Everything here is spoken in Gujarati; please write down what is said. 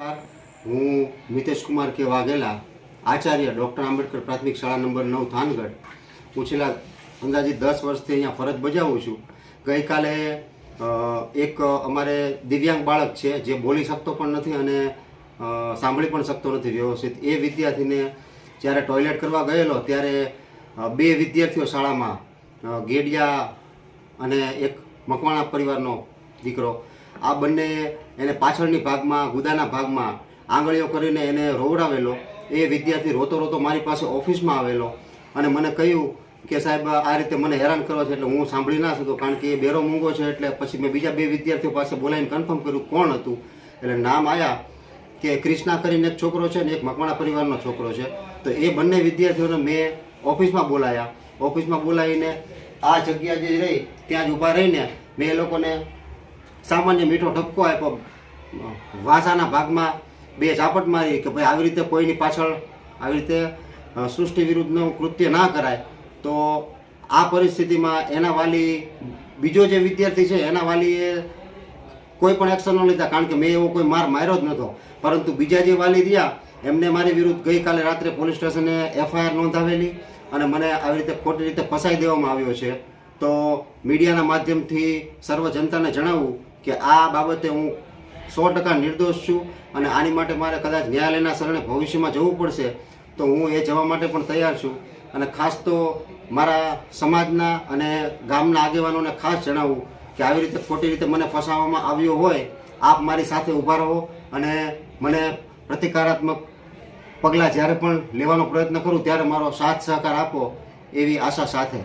હું મિતેશ કુમાર કે વાઘેલા, આચાર્ય ડૉક્ટર આંબેડકર પ્રાથમિક શાળા નંબર નવ થાનગઢ. હું છેલ્લા અંદાજે દસ વર્ષથી અહીંયા ફરજ બજાવું છું. ગઈકાલે એક અમારે દિવ્યાંગ બાળક છે, જે બોલી શકતો પણ નથી અને સાંભળી પણ શકતો નથી વ્યવસ્થિત. એ વિદ્યાર્થીને જ્યારે ટોયલેટ કરવા ગયેલો, ત્યારે બે વિદ્યાર્થીઓ શાળામાં ગેડિયા અને એક મકવાણા પરિવારનો દીકરો આ બંને એને પાછળની ભાગમાં, ગુદાના ભાગમાં આંગળીઓ કરીને એને રોવડાવેલો. એ વિદ્યાર્થી રોતો રોતો મારી પાસે ઓફિસમાં આવેલો. અને મને કહ્યું કે સાહેબ, આ રીતે મને હેરાન કરો છે એટલે હું સાંભળી ના શકતો કારણ કે એ બેરો મૂંગો છે એટલે પછી મેં બીજા બે વિદ્યાર્થીઓ પાસે બોલાવીને કન્ફર્મ કર્યું કોણ હતું. એટલે નામ આવ્યા કે ક્રિષ્ના કરીને એક છોકરો છે ને એક મકવાણા પરિવારનો છોકરો છે. તો એ બંને વિદ્યાર્થીઓને મેં ઓફિસમાં બોલાયા. ઓફિસમાં બોલાવીને આ જગ્યા જે રહી, ત્યાં જ ઊભા રહીને મેં એ લોકોને સામાન્ય મીઠો ઠપકો આપ્યો. વાસાના ભાગમાં બે ઝાપટ મારી કે ભાઈ આવી રીતે કોઈની પાછળ આવી રીતે સૃષ્ટિ વિરુદ્ધનું કૃત્ય ના કરાય, તો આ પરિસ્થિતિમાં એના વાલી, બીજો જે વિદ્યાર્થી છે, એના વાલીએ કોઈ પણ એક્શન ન લીધા, કારણ કે મેં એવો કોઈ માર માર્યો જ નહોતો. પરંતુ બીજા જે વાલી રહ્યા, એમને મારી વિરુદ્ધ ગઈકાલે રાત્રે પોલીસ સ્ટેશને એફઆઈઆર નોંધાવેલી અને મને આવી રીતે ખોટી રીતે ફસાઈ દેવામાં આવ્યો છે. તો મીડિયાના માધ્યમથી સર્વ જનતાને જણાવવું કે આ બાબતે હું સો ટકા નિર્દોષ છું અને આની માટે મારે કદાચ ન્યાયાલયના શરણે ભવિષ્યમાં જવું પડશે, તો હું એ જવા માટે પણ તૈયાર છું. અને ખાસ તો મારા સમાજના અને ગામના આગેવાનોને ખાસ જણાવવું કે આવી રીતે ખોટી રીતે મને ફસાવવામાં આવ્યો હોય, આપ મારી સાથે ઊભા રહો અને મને પ્રતિકારાત્મક પગલાં જ્યારે પણ લેવાનો પ્રયત્ન કરું, ત્યારે મારો સાથ સહકાર આપો એવી આશા સાથે